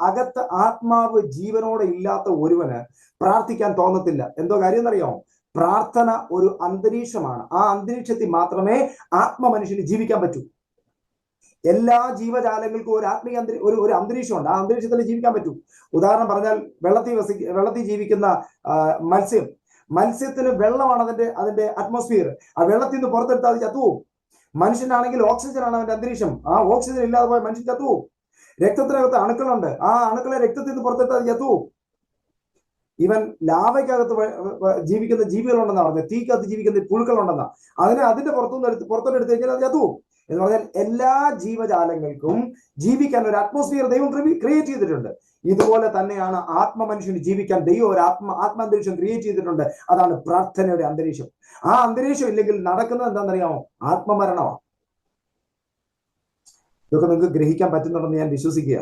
അകത്ത് ആത്മാവ് ജീവനോടെ ഇല്ലാത്ത ഒരുവന് പ്രാർത്ഥിക്കാൻ തോന്നത്തില്ല. എന്തോ കാര്യം എന്നറിയാമോ പ്രാർത്ഥന ഒരു അന്തരീക്ഷമാണ്. ആ അന്തരീക്ഷത്തിൽ മാത്രമേ ആത്മ മനുഷ്യന് ജീവിക്കാൻ പറ്റൂ. എല്ലാ ജീവജാലങ്ങൾക്കും ഒരു ആത്മീയ ഒരു ഒരു അന്തരീക്ഷമുണ്ട്. ആ അന്തരീക്ഷത്തിൽ ജീവിക്കാൻ പറ്റൂ. ഉദാഹരണം പറഞ്ഞാൽ വെള്ളത്തിൽ വസി വെള്ളത്തിൽ ജീവിക്കുന്ന മത്സ്യം. മത്സ്യത്തിന് വെള്ളമാണ് അതിന്റെ അതിന്റെ അറ്റ്മോസ്ഫിയർ ആ വെള്ളത്തിൽ നിന്ന് പുറത്തെടുത്താൽ അത് മനുഷ്യനാണെങ്കിൽ ഓക്സിജൻ ആണ് അവന്റെ അന്തരീക്ഷം. ആ ഓക്സിജൻ ഇല്ലാതെ പോയ മനുഷ്യൻ ചത്തുപോകും. രക്തത്തിനകത്ത് അണുക്കളുണ്ട്. ആ അണുക്കളെ രക്തത്തിൽ നിന്ന് പുറത്തെടുത്താൽ ചത്തുപോകും ഇവൻ ലാവയ്ക്കകത്ത് ജീവിക്കുന്ന ജീവികളുണ്ടെന്നാ പറഞ്ഞത്. തീക്കകത്ത് ജീവിക്കുന്ന പുഴുക്കളുണ്ടെന്നാ. അതിനെ അതിന്റെ പുറത്തുനിന്ന് എടുത്ത് പുറത്തോട്ട് എടുത്തു കഴിഞ്ഞാൽ അത് ചത്തു എന്ന് പറഞ്ഞാൽ എല്ലാ ജീവജാലങ്ങൾക്കും ജീവിക്കാൻ ഒരു അറ്റ്മോസ്ഫിയർ ദൈവം ക്രിയേറ്റ് ചെയ്തിട്ടുണ്ട്. ഇതുപോലെ തന്നെയാണ് ആത്മ മനുഷ്യന് ജീവിക്കാൻ ദൈവം ഒരു ആത്മ ആത്മാന്തരീക്ഷം ക്രിയേറ്റ് ചെയ്തിട്ടുണ്ട്. അതാണ് പ്രാർത്ഥനയുടെ അന്തരീക്ഷം. ആ അന്തരീക്ഷം ഇല്ലെങ്കിൽ നടക്കുന്നത് എന്താണെന്നറിയാമോ? ആത്മമരണമാണ്. ഇതൊക്കെ നിങ്ങൾക്ക് ഗ്രഹിക്കാൻ പറ്റുന്നുണ്ടെന്ന് ഞാൻ വിശ്വസിക്കുക